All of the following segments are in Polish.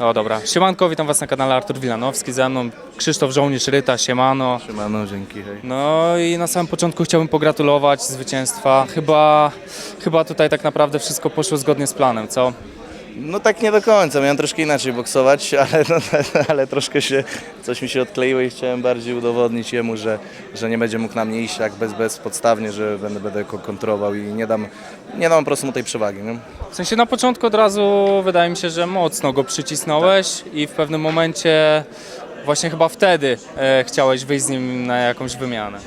O dobra, siemanko, witam was na kanale Artur Wilanowski, ze mną Krzysztof Żołnierz Ryta, siemano. Siemano, dzięki, hej. No i na samym początku chciałbym pogratulować zwycięstwa. Chyba, chyba tutaj tak naprawdę wszystko poszło zgodnie z planem, co? No tak nie do końca, miałem troszkę inaczej boksować, ale, no, ale troszkę się, coś mi się odkleiło i chciałem bardziej udowodnić jemu, że, że nie będzie mógł na mnie iść tak bez, bezpodstawnie, że będę, będę go kontrował i nie dam, nie dam po prostu mu tej przewagi. Nie? W sensie na początku od razu wydaje mi się, że mocno go przycisnąłeś i w pewnym momencie właśnie chyba wtedy e, chciałeś wyjść z nim na jakąś wymianę.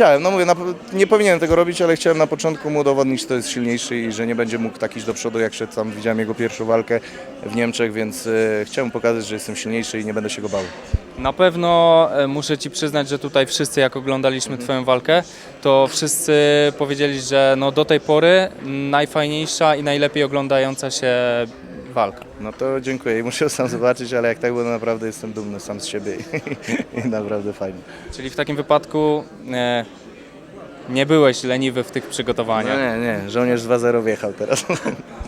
Chciałem, no mówię, na, nie powinienem tego robić, ale chciałem na początku mu udowodnić, że to jest silniejszy i że nie będzie mógł tak iść do przodu, jak szedł tam, widziałem jego pierwszą walkę w Niemczech, więc e, chciałem pokazać, że jestem silniejszy i nie będę się go bał. Na pewno e, muszę Ci przyznać, że tutaj wszyscy jak oglądaliśmy Twoją walkę, to wszyscy powiedzieli, że no do tej pory najfajniejsza i najlepiej oglądająca się walka. No to dziękuję i muszę sam zobaczyć, ale jak tak było, naprawdę jestem dumny sam z siebie i, i naprawdę fajnie. Czyli w takim wypadku e, nie byłeś leniwy w tych No przygotowaniach. nie, nie, żołnierz 2-0 wjechał teraz.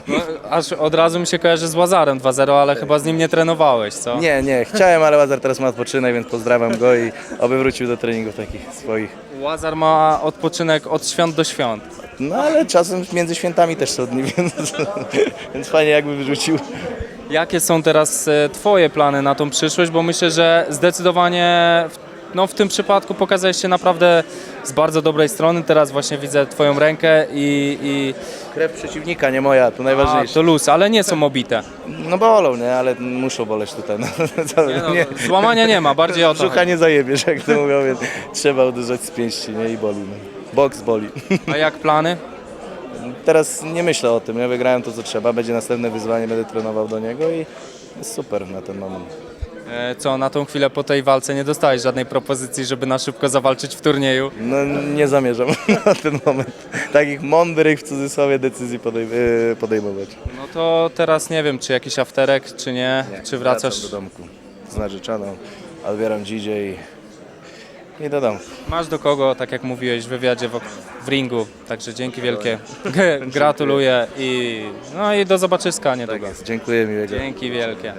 No, aż od razu mi się kojarzy z Łazarem 2-0, ale chyba z nim nie trenowałeś, co? Nie, nie, chciałem, ale Łazar teraz ma odpoczynek, więc pozdrawiam go i oby wrócił do treningów takich swoich. Łazar ma odpoczynek od świąt do świąt. No ale czasem między świętami też są dni, więc, więc fajnie jakby wyrzucił. Jakie są teraz e, Twoje plany na tą przyszłość? Bo myślę, że zdecydowanie w, no, w tym przypadku pokazałeś się naprawdę z bardzo dobrej strony. Teraz właśnie widzę Twoją rękę i, i Krew przeciwnika, nie moja, to a, najważniejsze. to luz, ale nie są obite. No bolą, nie, ale muszą boleć tutaj. No, co, Nie, no, Złamania nie ma, bardziej o to. Brzucha nie zajebiesz, jak to mówią, więc trzeba uderzać z pięści, nie, i boli. No. Boks boli. A jak plany? Teraz nie myślę o tym, ja wygrałem to co trzeba, będzie następne wyzwanie, będę trenował do niego i jest super na ten moment. E, Co, na tą chwilę po tej walce nie dostałeś żadnej propozycji, żeby na szybko zawalczyć w turnieju? No nie zamierzam na ten moment takich mądrych w cudzysłowie decyzji podejm- yy, podejmować. No to teraz nie wiem, czy jakiś afterek, czy nie, czy wracasz. Do domku z narzeczoną, odbieram DJ i, i do domu. Masz do kogo, tak jak mówiłeś w wywiadzie w, w ringu, także dzięki wielkie. Gratuluję i no i do zobaczyska Tak niedługo. jest, dziękuję miłego. Dzięki wielkie.